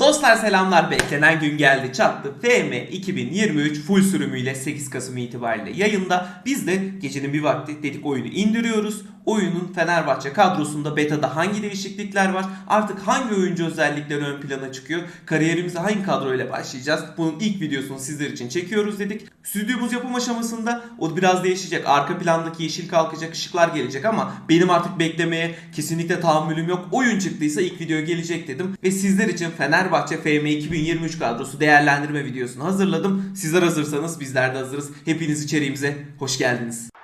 Dostlar selamlar beklenen gün geldi çattı. FM 2023 full sürümüyle 8 Kasım itibariyle yayında. Biz de gecenin bir vakti dedik oyunu indiriyoruz. Oyunun Fenerbahçe kadrosunda betada hangi değişiklikler var? Artık hangi oyuncu özellikleri ön plana çıkıyor? Kariyerimize hangi kadroyla başlayacağız? Bunun ilk videosunu sizler için çekiyoruz dedik. Stüdyomuz yapım aşamasında o biraz değişecek. Arka plandaki yeşil kalkacak, ışıklar gelecek ama benim artık beklemeye kesinlikle tahammülüm yok. Oyun çıktıysa ilk video gelecek dedim. Ve sizler için Fenerbahçe FM 2023 kadrosu değerlendirme videosunu hazırladım. Sizler hazırsanız bizler de hazırız. Hepiniz içeriğimize hoş geldiniz.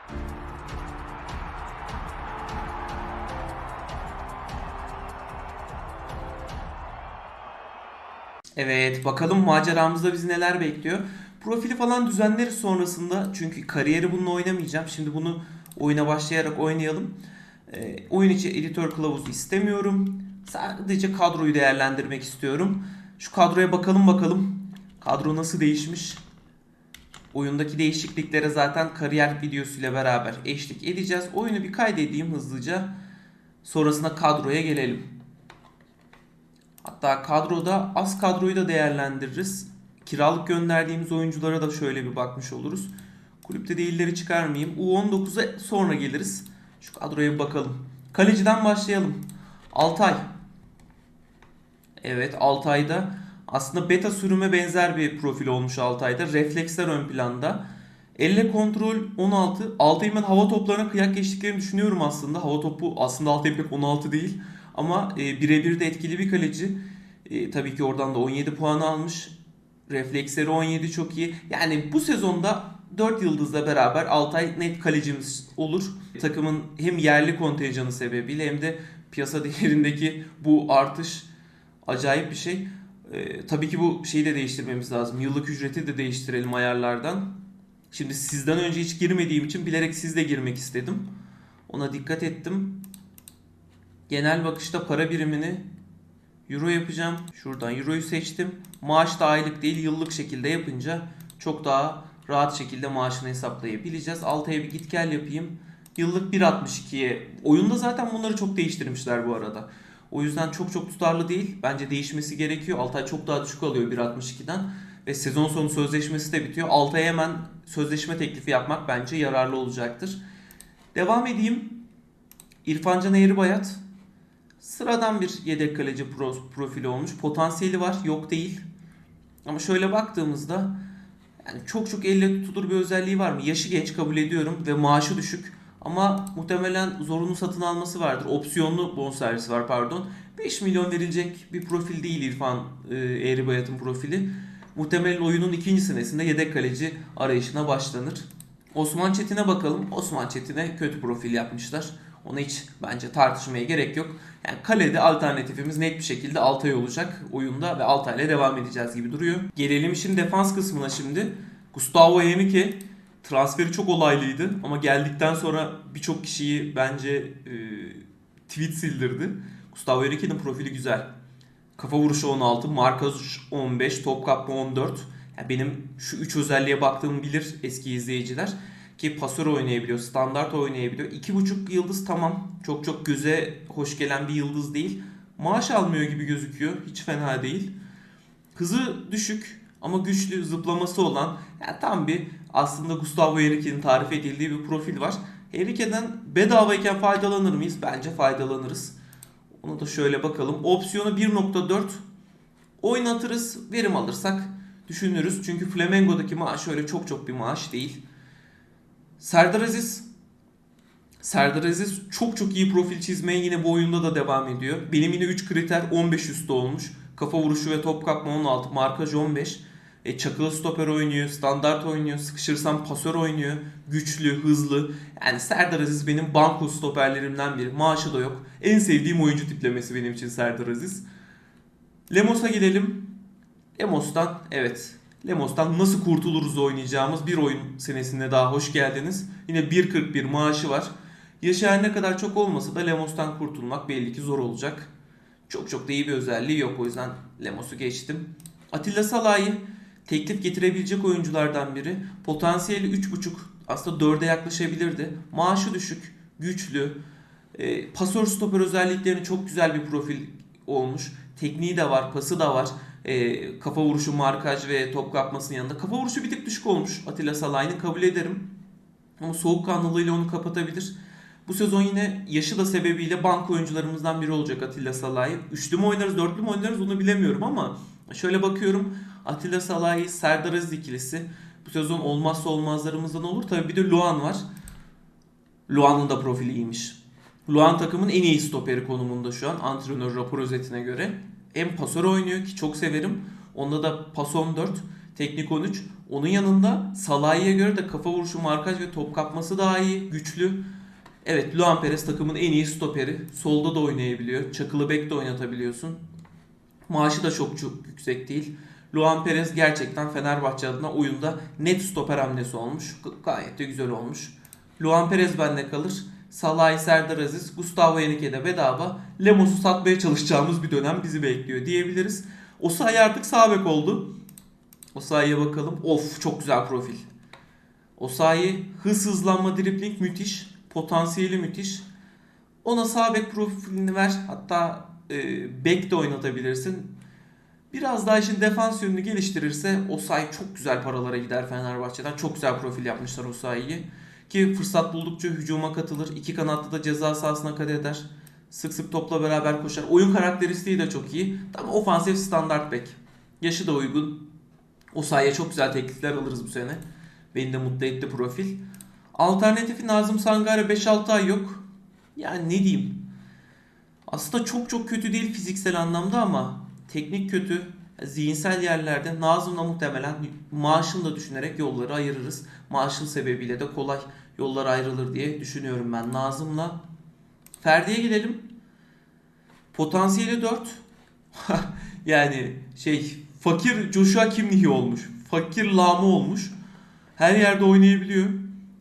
Evet bakalım maceramızda bizi neler bekliyor. Profili falan düzenleriz sonrasında çünkü kariyeri bununla oynamayacağım. Şimdi bunu oyuna başlayarak oynayalım. Ee, oyun içi editör kılavuzu istemiyorum. Sadece kadroyu değerlendirmek istiyorum. Şu kadroya bakalım bakalım. Kadro nasıl değişmiş? Oyundaki değişikliklere zaten kariyer videosuyla beraber eşlik edeceğiz. Oyunu bir kaydedeyim hızlıca. Sonrasında kadroya gelelim. Hatta kadroda az kadroyu da değerlendiririz. Kiralık gönderdiğimiz oyunculara da şöyle bir bakmış oluruz. Kulüpte değilleri çıkarmayayım. U19'a sonra geliriz. Şu kadroya bir bakalım. Kaleciden başlayalım. Altay. Evet Altay'da aslında beta sürüme benzer bir profil olmuş Altay'da. Refleksler ön planda. Elle kontrol 16. Altay'ın hava toplarına kıyak geçtiklerini düşünüyorum aslında. Hava topu aslında Altay pek 16 değil. Ama e, birebir de etkili bir kaleci. E, tabii ki oradan da 17 puan almış. Refleksleri 17 çok iyi. Yani bu sezonda 4 yıldızla beraber Altay net kalecimiz olur. Takımın hem yerli kontenjanı sebebiyle hem de piyasa değerindeki bu artış acayip bir şey. E, tabii ki bu şeyi de değiştirmemiz lazım. Yıllık ücreti de değiştirelim ayarlardan. Şimdi sizden önce hiç girmediğim için bilerek sizle girmek istedim. Ona dikkat ettim. Genel bakışta para birimini euro yapacağım. Şuradan euroyu seçtim. Maaş da aylık değil yıllık şekilde yapınca çok daha rahat şekilde maaşını hesaplayabileceğiz. Altaya bir git gel yapayım. Yıllık 1.62'ye. Oyunda zaten bunları çok değiştirmişler bu arada. O yüzden çok çok tutarlı değil. Bence değişmesi gerekiyor. Altay çok daha düşük alıyor 1.62'den. Ve sezon sonu sözleşmesi de bitiyor. Altay'a hemen sözleşme teklifi yapmak bence yararlı olacaktır. Devam edeyim. İrfan Can Eğribayat sıradan bir yedek kaleci pro, profili olmuş. Potansiyeli var, yok değil. Ama şöyle baktığımızda yani çok çok elle tutulur bir özelliği var mı? Yaşı genç kabul ediyorum ve maaşı düşük. Ama muhtemelen zorunlu satın alması vardır. Opsiyonlu bonservisi var pardon. 5 milyon verilecek bir profil değil İrfan e, Eğribayat'ın profili. Muhtemelen oyunun ikinci senesinde yedek kaleci arayışına başlanır. Osman Çetin'e bakalım. Osman Çetin'e kötü profil yapmışlar. Ona hiç bence tartışmaya gerek yok. Yani kalede alternatifimiz net bir şekilde Altay olacak oyunda ve Altay'la devam edeceğiz gibi duruyor. Gelelim işin defans kısmına şimdi. Gustavo Henrique transferi çok olaylıydı ama geldikten sonra birçok kişiyi bence e, tweet sildirdi. Gustavo Henrique'nin profili güzel. Kafa vuruşu 16, markaj 15, top kapma 14. Yani benim şu 3 özelliğe baktığımı bilir eski izleyiciler. Ki pasör oynayabiliyor, standart oynayabiliyor. 2.5 yıldız tamam. Çok çok göze hoş gelen bir yıldız değil. Maaş almıyor gibi gözüküyor. Hiç fena değil. Hızı düşük ama güçlü zıplaması olan yani tam bir aslında Gustavo Henrique'nin tarif edildiği bir profil var. Henrique'den bedavayken faydalanır mıyız? Bence faydalanırız. Onu da şöyle bakalım. Opsiyonu 1.4 oynatırız. Verim alırsak düşünürüz. Çünkü Flamengo'daki maaş öyle çok çok bir maaş değil. Serdar Aziz Serdar Aziz çok çok iyi profil çizmeye yine bu oyunda da devam ediyor. Benim yine 3 kriter 15 üstü olmuş. Kafa vuruşu ve top kapma 16, markaj 15. E, çakılı stoper oynuyor, standart oynuyor, sıkışırsam pasör oynuyor. Güçlü, hızlı. Yani Serdar Aziz benim banko stoperlerimden biri. Maaşı da yok. En sevdiğim oyuncu tiplemesi benim için Serdar Aziz. Lemos'a gelelim. Lemos'tan evet Lemos'tan nasıl kurtuluruz oynayacağımız bir oyun senesinde daha hoş geldiniz. Yine 1.41 maaşı var. Her ne kadar çok olmasa da Lemos'tan kurtulmak belli ki zor olacak. Çok çok da iyi bir özelliği yok o yüzden Lemos'u geçtim. Atilla Salah'ı teklif getirebilecek oyunculardan biri. Potansiyeli 3.5 aslında 4'e yaklaşabilirdi. Maaşı düşük, güçlü. E, pasör stoper özelliklerini çok güzel bir profil olmuş. Tekniği de var, pası da var. Ee, kafa vuruşu, markaj ve top kapmasının yanında. Kafa vuruşu bir tık düşük olmuş Atilla Salah'ın kabul ederim. Ama soğukkanlılığıyla onu kapatabilir. Bu sezon yine yaşı da sebebiyle bank oyuncularımızdan biri olacak Atilla Salah'ı. Üçlü mü oynarız, dörtlü mü oynarız onu bilemiyorum ama şöyle bakıyorum. Atilla Salah'ı, Serdar Aziz bu sezon olmazsa olmazlarımızdan olur. Tabii bir de Luan var. Luan'ın da profili iyiymiş. Luan takımın en iyi stoperi konumunda şu an antrenör rapor özetine göre. Hem pasör oynuyor ki çok severim. Onda da pas 14, teknik 13. Onun yanında Salah'a göre de kafa vuruşu, markaj ve top kapması daha iyi, güçlü. Evet Luan Perez takımın en iyi stoperi. Solda da oynayabiliyor. Çakılı bek de oynatabiliyorsun. Maaşı da çok çok yüksek değil. Luan Perez gerçekten Fenerbahçe adına oyunda net stoper hamlesi olmuş. Gayet de güzel olmuş. Luan Perez bende kalır. Salah'ı Serdar Aziz, Gustavo Henrique de bedava. Lemos'u satmaya çalışacağımız bir dönem bizi bekliyor diyebiliriz. Osayi artık sağ bek oldu. Osayi'ye bakalım. Of çok güzel profil. Osayi hız hızlanma dribling müthiş. Potansiyeli müthiş. Ona sağ bek profilini ver. Hatta e, bek de oynatabilirsin. Biraz daha işin defans yönünü geliştirirse Osayi çok güzel paralara gider Fenerbahçe'den. Çok güzel profil yapmışlar Osayi'yi. Ki fırsat buldukça hücuma katılır. İki kanatlı da ceza sahasına kat eder. Sık sık topla beraber koşar. Oyun karakteristiği de çok iyi. Tam ofansif standart bek. Yaşı da uygun. Osayi'ye çok güzel teklifler alırız bu sene. Beni de mutlu etti profil. Alternatifi Nazım Sangare 5-6 ay yok. Yani ne diyeyim. Aslında çok çok kötü değil fiziksel anlamda ama teknik kötü. Zihinsel yerlerde Nazım'la muhtemelen maaşını da düşünerek yolları ayırırız. Maaşın sebebiyle de kolay yollar ayrılır diye düşünüyorum ben Nazım'la. Ferdi'ye gidelim. Potansiyeli 4. yani şey fakir Joshua Kimmich olmuş. Fakir Lama olmuş. Her yerde oynayabiliyor.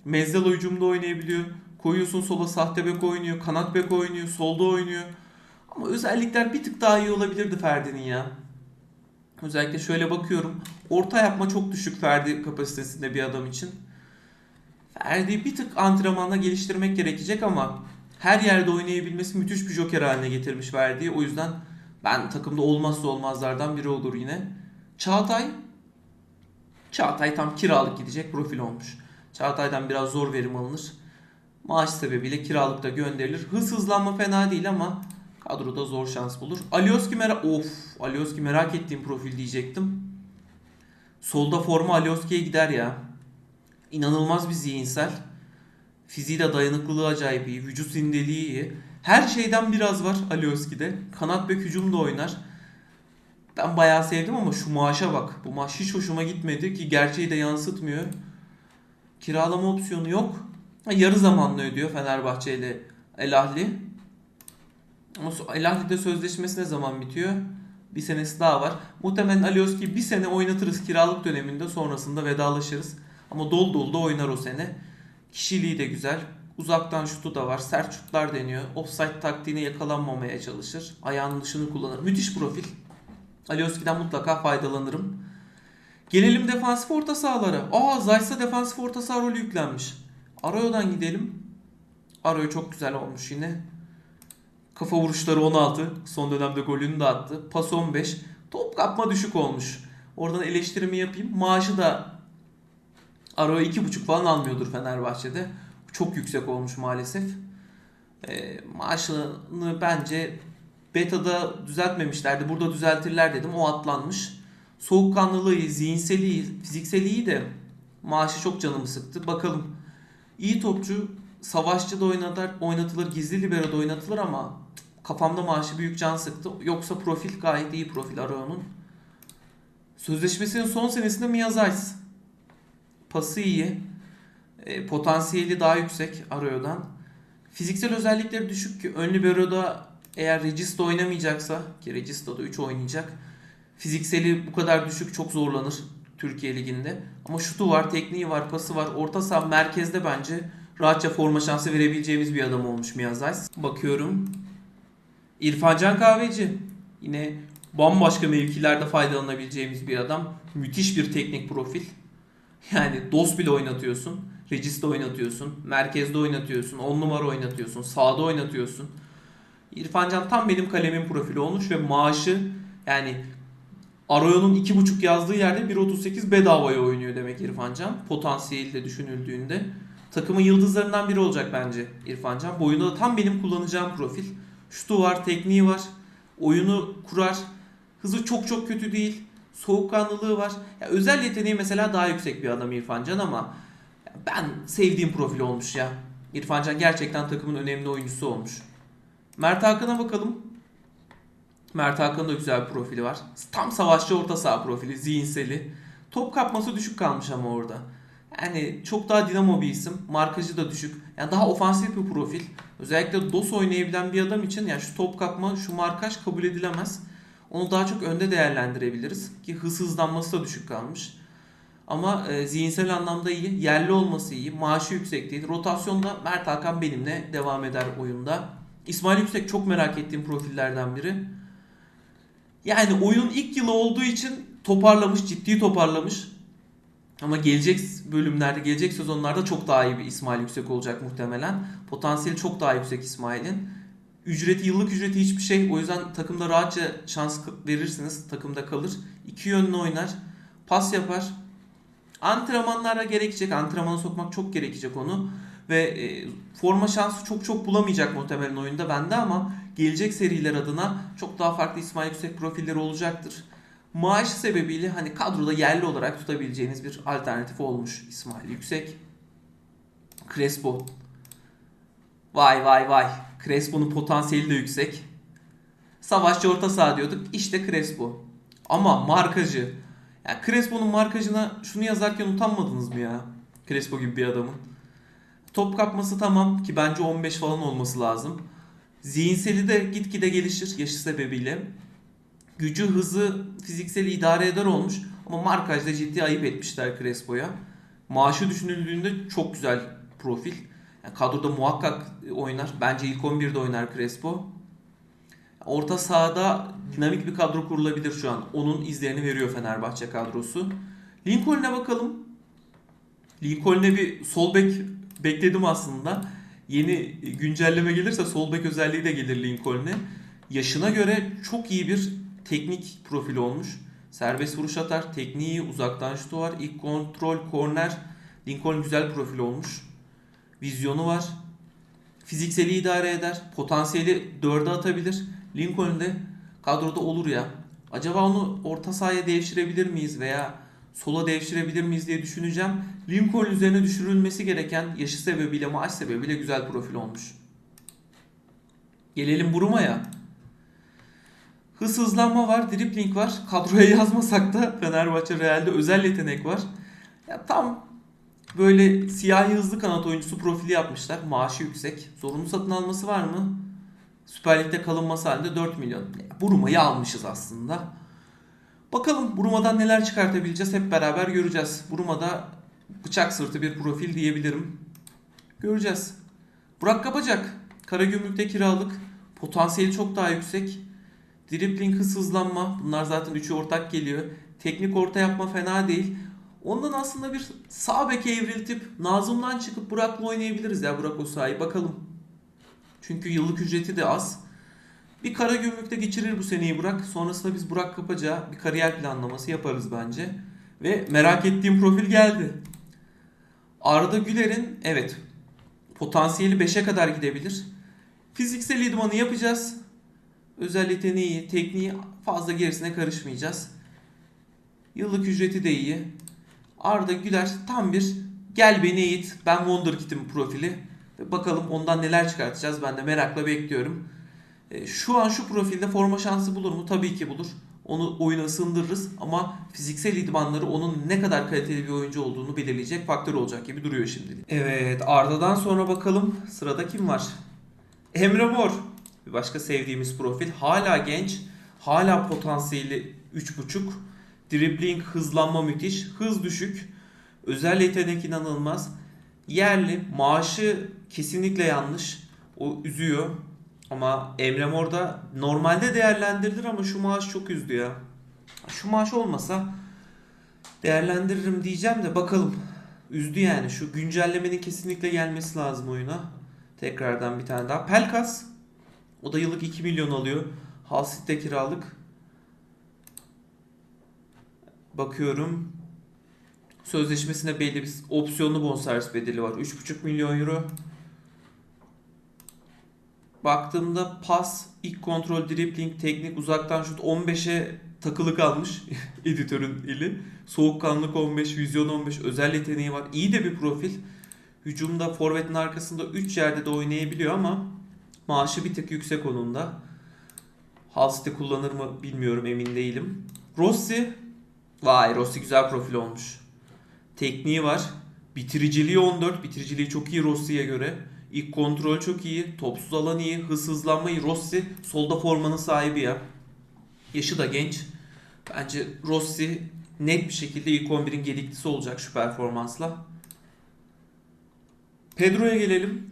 Mezzel hücumda oynayabiliyor. Koyuyorsun sola sahte bek oynuyor. Kanat bek oynuyor. Solda oynuyor. Ama özellikler bir tık daha iyi olabilirdi Ferdi'nin ya. Özellikle şöyle bakıyorum. Orta yapma çok düşük Ferdi kapasitesinde bir adam için. Ferdi bir tık antrenmanla geliştirmek gerekecek ama her yerde oynayabilmesi müthiş bir joker haline getirmiş Ferdi'yi. O yüzden ben takımda olmazsa olmazlardan biri olur yine. Çağatay Çağatay tam kiralık gidecek profil olmuş. Çağatay'dan biraz zor verim alınır. Maaş sebebiyle kiralıkta gönderilir. Hız hızlanma fena değil ama kadroda zor şans bulur. Alioski merak of Alioski merak ettiğim profil diyecektim. Solda forma Alioski'ye gider ya. İnanılmaz bir zihinsel. Fiziği de dayanıklılığı acayip iyi. Vücut zindeliği iyi. Her şeyden biraz var Alioski'de. Kanat bek hücum da oynar. Ben bayağı sevdim ama şu maaşa bak. Bu maaş hiç hoşuma gitmedi ki gerçeği de yansıtmıyor. Kiralama opsiyonu yok. Yarı zamanlı ödüyor Fenerbahçe ile El Ahli. Ama so- El Ahli'de sözleşmesi ne zaman bitiyor? Bir senesi daha var. Muhtemelen Alioski'yi bir sene oynatırız kiralık döneminde sonrasında vedalaşırız. Ama dolu dolu da oynar o sene. Kişiliği de güzel. Uzaktan şutu da var. Sert şutlar deniyor. Offside taktiğine yakalanmamaya çalışır. Ayağının dışını kullanır. Müthiş profil. Alioski'den mutlaka faydalanırım. Gelelim defansif orta sahalara. Aa Zayt'sa defansif orta saha rolü yüklenmiş. Arayo'dan gidelim. Arayo çok güzel olmuş yine. Kafa vuruşları 16. Son dönemde golünü de attı. Pas 15. Top kapma düşük olmuş. Oradan eleştirimi yapayım. Maaşı da Arayo 2,5 falan almıyordur Fenerbahçe'de. Çok yüksek olmuş maalesef. E, maaşını bence beta'da düzeltmemişlerdi. Burada düzeltirler dedim. O atlanmış. Soğukkanlılığı, zihinseli, fizikseli iyi de maaşı çok canımı sıktı. Bakalım. İyi topçu, savaşçı da oynatır, oynatılır, gizli libero da oynatılır ama kafamda maaşı büyük can sıktı. Yoksa profil gayet iyi profil Arao'nun. Sözleşmesinin son senesinde Mia Zayt. Pası iyi. E, potansiyeli daha yüksek Arao'dan. Fiziksel özellikleri düşük ki ön libero'da eğer Regista oynamayacaksa ki Regista da 3 oynayacak. Fizikseli bu kadar düşük çok zorlanır Türkiye Ligi'nde. Ama şutu var, tekniği var, pası var. Orta saha merkezde bence rahatça forma şansı verebileceğimiz bir adam olmuş Miyazais. Bakıyorum. İrfan Can Kahveci. Yine bambaşka mevkilerde faydalanabileceğimiz bir adam. Müthiş bir teknik profil. Yani DOS bile oynatıyorsun. Regista oynatıyorsun. Merkezde oynatıyorsun. 10 numara oynatıyorsun. Sağda oynatıyorsun. İrfan Can tam benim kalemin profili olmuş ve maaşı yani Arroyo'nun 2.5 yazdığı yerde 1.38 bedavaya oynuyor demek İrfan Can. Potansiyeli de düşünüldüğünde. Takımın yıldızlarından biri olacak bence İrfan Can. Boyunda da tam benim kullanacağım profil. Şutu var, tekniği var. Oyunu kurar. Hızı çok çok kötü değil. Soğukkanlılığı var. Ya özel yeteneği mesela daha yüksek bir adam İrfan Can ama ben sevdiğim profil olmuş ya. İrfan Can gerçekten takımın önemli oyuncusu olmuş. Mert Hakan'a bakalım. Mert Hakan'ın da güzel bir profili var. Tam savaşçı orta saha profili, zihinseli. Top kapması düşük kalmış ama orada. Yani çok daha dinamo bir isim. Markajı da düşük. Yani daha ofansif bir profil. Özellikle DOS oynayabilen bir adam için yani şu top kapma, şu markaj kabul edilemez. Onu daha çok önde değerlendirebiliriz. Ki hız hızlanması da düşük kalmış. Ama e, zihinsel anlamda iyi. Yerli olması iyi. Maaşı yüksek değil. Rotasyonda Mert Hakan benimle devam eder oyunda. İsmail Yüksek çok merak ettiğim profillerden biri. Yani oyunun ilk yılı olduğu için toparlamış, ciddi toparlamış. Ama gelecek bölümlerde, gelecek sezonlarda çok daha iyi bir İsmail Yüksek olacak muhtemelen. Potansiyeli çok daha yüksek İsmail'in. Ücreti, yıllık ücreti hiçbir şey. O yüzden takımda rahatça şans verirsiniz. Takımda kalır. İki yönlü oynar. Pas yapar. Antrenmanlara gerekecek. Antrenmana sokmak çok gerekecek onu. Ve e, forma şansı çok çok bulamayacak muhtemelen oyunda bende ama gelecek seriler adına çok daha farklı İsmail Yüksek profilleri olacaktır. Maaş sebebiyle hani kadroda yerli olarak tutabileceğiniz bir alternatif olmuş İsmail Yüksek. Crespo. Vay vay vay. Crespo'nun potansiyeli de yüksek. Savaşçı orta saha diyorduk. İşte Crespo. Ama markacı. Ya Crespo'nun markajına şunu yazarken utanmadınız mı ya? Crespo gibi bir adamın. Top kapması tamam ki bence 15 falan olması lazım. Zihinseli de gitgide gelişir yaşı sebebiyle. Gücü, hızı, fizikseli idare eder olmuş. Ama markajda ciddi ayıp etmişler Crespo'ya. Maaşı düşünüldüğünde çok güzel profil. Yani kadroda muhakkak oynar. Bence ilk 11'de oynar Crespo. Orta sahada dinamik bir kadro kurulabilir şu an. Onun izlerini veriyor Fenerbahçe kadrosu. Lincoln'e bakalım. Lincoln'e bir sol bek bekledim aslında. Yeni güncelleme gelirse sol bek özelliği de gelir Lincoln'e. Yaşına göre çok iyi bir teknik profil olmuş. Serbest vuruş atar, tekniği, uzaktan şutu var, ilk kontrol, korner. Lincoln güzel profil olmuş. Vizyonu var. Fizikseli idare eder. Potansiyeli 4'e atabilir. Lincoln de kadroda olur ya. Acaba onu orta sahaya devşirebilir miyiz veya sola devşirebilir miyiz diye düşüneceğim. Lincoln üzerine düşürülmesi gereken yaşı sebebiyle maaş sebebiyle güzel profil olmuş. Gelelim Buruma'ya. Hız hızlanma var, dripling var. Kadroya yazmasak da Fenerbahçe Real'de özel yetenek var. Ya tam böyle siyahi hızlı kanat oyuncusu profili yapmışlar. Maaşı yüksek. Zorunlu satın alması var mı? Süper Lig'de kalınması halinde 4 milyon. Buruma'yı almışız aslında. Bakalım Buruma'dan neler çıkartabileceğiz hep beraber göreceğiz. Buruma'da bıçak sırtı bir profil diyebilirim. Göreceğiz. Burak Kapacak. Karagümrük'te kiralık. Potansiyeli çok daha yüksek. Dribbling hız hızlanma. Bunlar zaten üçü ortak geliyor. Teknik orta yapma fena değil. Ondan aslında bir sağ beke evriltip Nazım'dan çıkıp Burak'la oynayabiliriz ya Burak Osayi. Bakalım. Çünkü yıllık ücreti de az. Bir kara gümrükte geçirir bu seneyi Burak. Sonrasında biz Burak Kapaca bir kariyer planlaması yaparız bence. Ve merak ettiğim profil geldi. Arda Güler'in evet potansiyeli 5'e kadar gidebilir. Fiziksel idmanı yapacağız. Özel yeteneği, tekniği fazla gerisine karışmayacağız. Yıllık ücreti de iyi. Arda Güler tam bir gel beni eğit ben Wonderkid'im profili. Bakalım ondan neler çıkartacağız ben de merakla bekliyorum. E, Şu an şu profilde forma şansı bulur mu? Tabii ki bulur. Onu oyuna ısındırırız ama fiziksel idmanları onun ne kadar kaliteli bir oyuncu olduğunu belirleyecek faktör olacak gibi duruyor şimdilik. Evet Arda'dan sonra bakalım sırada kim var? Emre Mor. Bir başka sevdiğimiz profil. Hala genç. Hala potansiyeli 3.5. Dribbling hızlanma müthiş. Hız düşük. Özel yetenek inanılmaz. Yerli. Maaşı kesinlikle yanlış. O üzüyor. Ama Emre Mor da normalde değerlendirilir ama şu maaş çok üzdü ya. Şu maaş olmasa değerlendiririm diyeceğim de bakalım. Üzdü yani. Şu güncellemenin kesinlikle gelmesi lazım oyuna. Tekrardan bir tane daha. Pelkas O da yıllık 2 milyon alıyor. Hull City'de kiralık. Bakıyorum. Sözleşmesine belli bir opsiyonlu bonservis bedeli var. 3,5 milyon euro. Baktığımda pas, ilk kontrol, dribbling, teknik, uzaktan şut 15'e takılı kalmış editörün eli. Soğukkanlık 15, vizyon 15, özel yeteneği var. İyi de bir profil. Hücumda forvetin arkasında 3 yerde de oynayabiliyor ama maaşı bir tık yüksek onun da. Hull City kullanır mı bilmiyorum emin değilim. Rossi. Vay Rossi güzel profil olmuş. Tekniği var. Bitiriciliği 14. Bitiriciliği çok iyi Rossi'ye göre. İlk kontrol çok iyi. Topsuz alan iyi. Hız hızlanma iyi. Rossi solda formanın sahibi ya. Yaşı da genç. Bence Rossi net bir şekilde ilk 11'in gediklisi olacak şu performansla. Pedro'ya gelelim.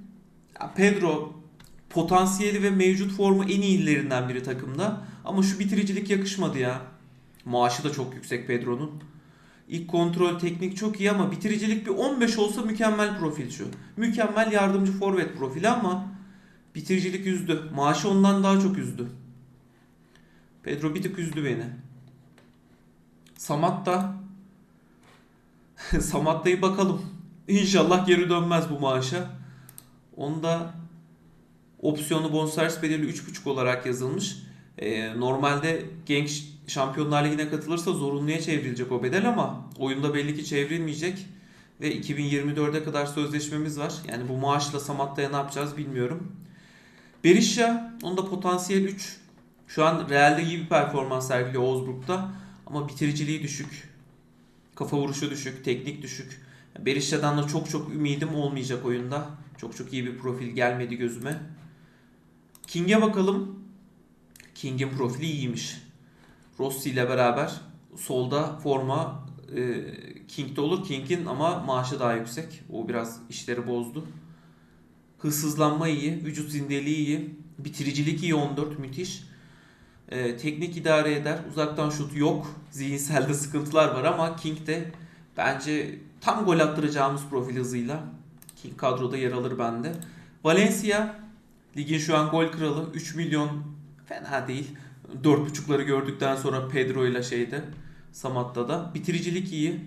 Ya Pedro potansiyeli ve mevcut formu en iyilerinden biri takımda. Ama şu bitiricilik yakışmadı ya. Maaşı da çok yüksek Pedro'nun. İlk kontrol teknik çok iyi ama bitiricilik bir 15 olsa mükemmel profil şu. Mükemmel yardımcı forvet profili ama bitiricilik üzdü. Maaşı ondan daha çok üzdü. Pedro bir tık üzdü beni. Samatta Samatta'yı bakalım. İnşallah geri dönmez bu maaşa. Onda opsiyonu bonservis bedeli 3.5 olarak yazılmış. Ee, normalde genç Şampiyonlar Ligi'ne katılırsa zorunluya çevrilecek o bedel ama oyunda belli ki çevrilmeyecek. Ve 2024'e kadar sözleşmemiz var. Yani bu maaşla Samatta'ya ne yapacağız bilmiyorum. Berisha, onda potansiyel 3. Şu an Real'de iyi bir performans sergiliyor Wolfsburg'da. Ama bitiriciliği düşük. Kafa vuruşu düşük, teknik düşük. Berisha'dan da çok çok ümidim olmayacak oyunda. Çok çok iyi bir profil gelmedi gözüme. King'e bakalım. King'in profili iyiymiş. Rossi ile beraber solda forma e, King'de olur. King'in ama maaşı daha yüksek. O biraz işleri bozdu. Hızsızlanma iyi, vücut zindeliği iyi, bitiricilik iyi 14 müthiş. E, teknik idare eder. Uzaktan şut yok. Zihinselde sıkıntılar var ama King de bence tam gol attıracağımız profil hızıyla. King kadroda yer alır bende. Valencia ligin şu an gol kralı. 3 milyon fena değil. 4.5'ları gördükten sonra Pedro ile şeyde Samatta'da da. Bitiricilik iyi.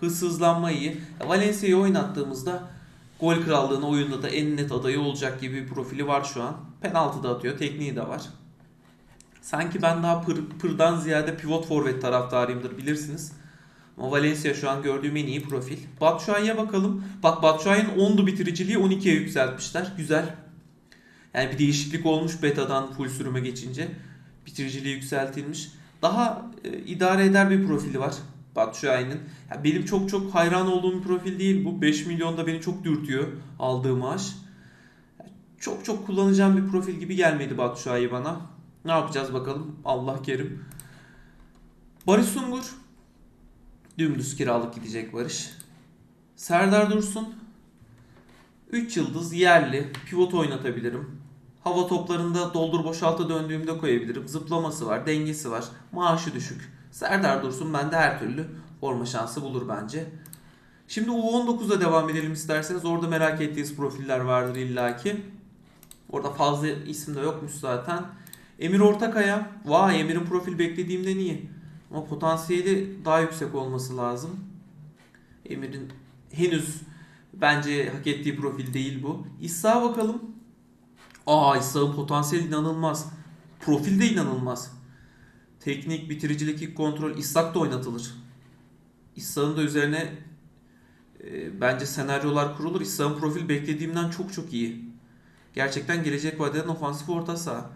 Hız hızlanma iyi. Valencia'yı oynattığımızda gol krallığına oyunda da en net adayı olacak gibi bir profili var şu an. Penaltı da atıyor. Tekniği de var. Sanki ben daha pır, pırdan ziyade pivot forvet taraftarıyımdır bilirsiniz. Ama Valencia şu an gördüğüm en iyi profil. Batshuayi'ye bakalım. Bak Batshuayi'nin 10'du bitiriciliği 12'ye yükseltmişler. Güzel. Yani bir değişiklik olmuş beta'dan full sürüme geçince. Bitiriciliği yükseltilmiş. Daha e, idare eder bir profili var Batshuayi'nin. Yani benim çok çok hayran olduğum bir profil değil bu. 5 milyon da beni çok dürtüyor aldığı maaş. Çok çok kullanacağım bir profil gibi gelmedi Batshuayi bana. Ne yapacağız bakalım. Allah kerim. Barış Sungur. Dümdüz kiralık gidecek Barış. Serdar Dursun. 3 yıldız yerli. Pivot oynatabilirim. Hava toplarında doldur boşalta döndüğümde koyabilirim. Zıplaması var, dengesi var. Maaşı düşük. Serdar Dursun bende her türlü forma şansı bulur bence. Şimdi U19'a devam edelim isterseniz. Orada merak ettiğiniz profiller vardır illaki. Orada fazla isim de yokmuş zaten. Emir Ortakaya. Vay Emir'in profil beklediğimden iyi. Ama potansiyeli daha yüksek olması lazım. Emir'in henüz bence hak ettiği profil değil bu. İsa bakalım. Aa İsa'nın potansiyeli inanılmaz. Profil de inanılmaz. Teknik, bitiricilik, ilk kontrol İshak da oynatılır. İshak'ın da üzerine e, bence senaryolar kurulur. İshak'ın profil beklediğimden çok çok iyi. Gerçekten gelecek vadeden ofansif orta saha.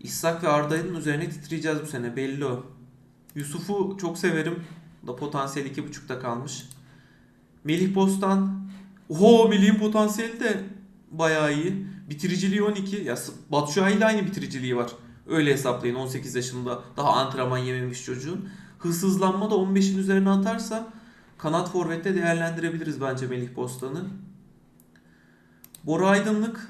İshak ve Arda'nın üzerine titreyeceğiz bu sene belli o. Yusuf'u çok severim. Da potansiyel 2.5'ta kalmış. Melih Bostan. Oho Melih'in potansiyeli de bayağı iyi. Bitiriciliği 12. Ya Batshuayi ile aynı bitiriciliği var. Öyle hesaplayın 18 yaşında daha antrenman yememiş çocuğun. Hızsızlanma da 15'in üzerine atarsa kanat forvette değerlendirebiliriz bence Melih Bostan'ı. Bora Aydınlık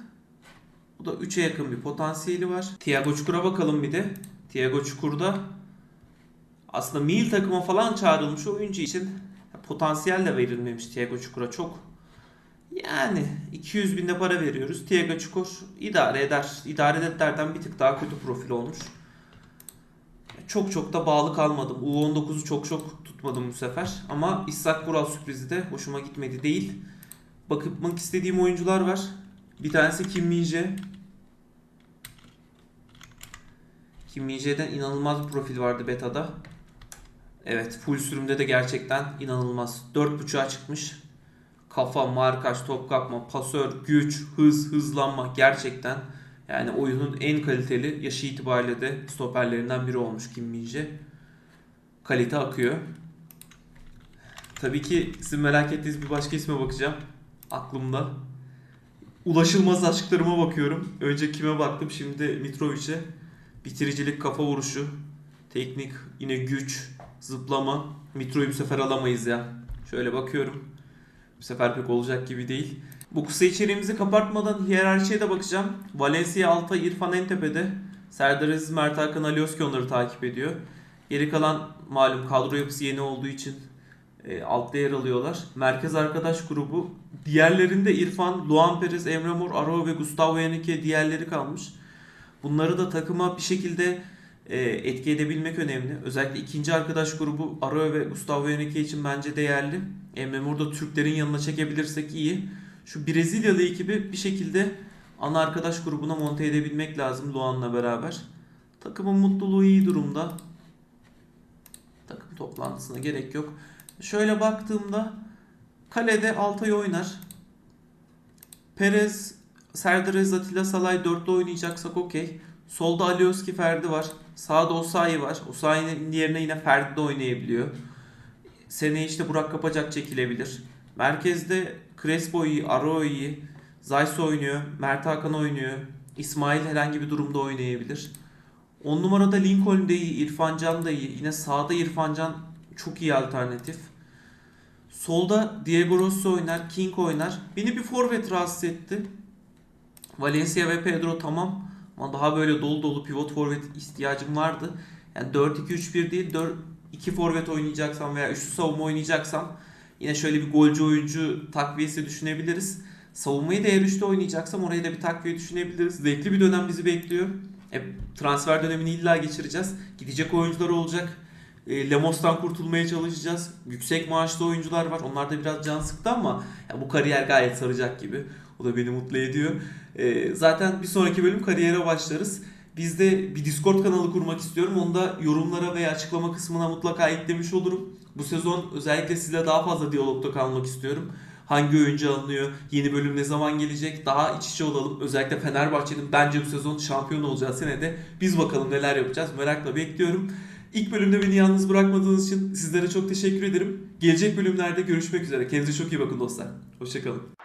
bu da 3'e yakın bir potansiyeli var. Thiago Çukur'a bakalım bir de. Thiago Çukur'da aslında mil takıma falan çağrılmış oyuncu için potansiyel de verilmemiş Thiago Çukur'a çok. Yani 200 binde para veriyoruz. Tiago Çukur idare eder. İdare ederden bir tık daha kötü profil olmuş. Çok çok da bağlı kalmadım. U19'u çok çok tutmadım bu sefer. Ama İshak Kural sürprizi de hoşuma gitmedi değil. Bakmak istediğim oyuncular var. Bir tanesi Kim Min-jae. Kim Min-jae'den inanılmaz bir profil vardı beta'da. Evet full sürümde de gerçekten inanılmaz. 4.5'a çıkmış. Kafa, markaj, top kapma, pasör, güç, hız, hızlanma gerçekten yani oyunun en kaliteli yaşı itibariyle de stoperlerinden biri olmuş Kim Min-jae. Kalite akıyor. Tabii ki sizin merak ettiğiniz bir başka isme bakacağım. Aklımda. Ulaşılmaz aşklarıma bakıyorum. Önce kime baktım şimdi Mitrovic'e. Bitiricilik, kafa vuruşu, teknik, yine güç, zıplama. Mitro'yu bu sefer alamayız ya. Şöyle bakıyorum. Bu sefer pek olacak gibi değil. Bu kısa içeriğimizi kapatmadan hiyerarşiye de bakacağım. Valencia alta, İrfan en tepede. Serdar Aziz, Mert Hakan, Alioski onları takip ediyor. Geri kalan malum kadro yapısı yeni olduğu için e, altta yer alıyorlar. Merkez arkadaş grubu. Diğerlerinde İrfan, Luan Perez, Emre Mor, Aro ve Gustavo Henrique diğerleri kalmış. Bunları da takıma bir şekilde e, etki edebilmek önemli. Özellikle ikinci arkadaş grubu Aro ve Gustavo Henrique için bence değerli. Emre Mor'u da Türklerin yanına çekebilirsek iyi. Şu Brezilyalı ekibi bir şekilde ana arkadaş grubuna monte edebilmek lazım Luan'la beraber. Takımın mutluluğu iyi durumda. Takım toplantısına gerek yok. Şöyle baktığımda kalede Altay oynar. Perez, Serdar Atilla Salay dörtlü oynayacaksak okey. Solda Alioski Ferdi var. Sağda Osayi var. Osayi'nin yerine yine Ferdi de oynayabiliyor. Seneye işte Burak Kapacak çekilebilir. Merkezde Crespo iyi, Aro iyi. Zayt oynuyor. Mert Hakan oynuyor. İsmail herhangi bir durumda oynayabilir. 10 numarada Lincoln de iyi, İrfan Can da iyi. Yine sağda İrfan Can çok iyi alternatif. Solda Diego Rossi oynar, King oynar. Beni bir forvet rahatsız etti. Valencia ve Pedro tamam. Ama daha böyle dolu dolu pivot forvet ihtiyacım vardı. Yani 4-2-3-1 değil 4 2 forvet oynayacaksam veya üçlü savunma oynayacaksam yine şöyle bir golcü oyuncu takviyesi düşünebiliriz. Savunmayı da üçlü oynayacaksam oraya da bir takviye düşünebiliriz. Zevkli bir dönem bizi bekliyor. E, transfer dönemini illa geçireceğiz. Gidecek oyuncular olacak. E, Lemos'tan kurtulmaya çalışacağız. Yüksek maaşlı oyuncular var. Onlar da biraz can sıktı ama ya bu kariyer gayet saracak gibi. O da beni mutlu ediyor. E, zaten bir sonraki bölüm kariyere başlarız. Biz de bir Discord kanalı kurmak istiyorum. Onu da yorumlara veya açıklama kısmına mutlaka eklemiş olurum. Bu sezon özellikle sizle daha fazla diyalogda kalmak istiyorum. Hangi oyuncu alınıyor? Yeni bölüm ne zaman gelecek? Daha iç içe olalım. Özellikle Fenerbahçe'nin bence bu sezon şampiyon olacağı senede biz bakalım neler yapacağız. Merakla bekliyorum. İlk bölümde beni yalnız bırakmadığınız için sizlere çok teşekkür ederim. Gelecek bölümlerde görüşmek üzere. Kendinize çok iyi bakın dostlar. Hoşçakalın.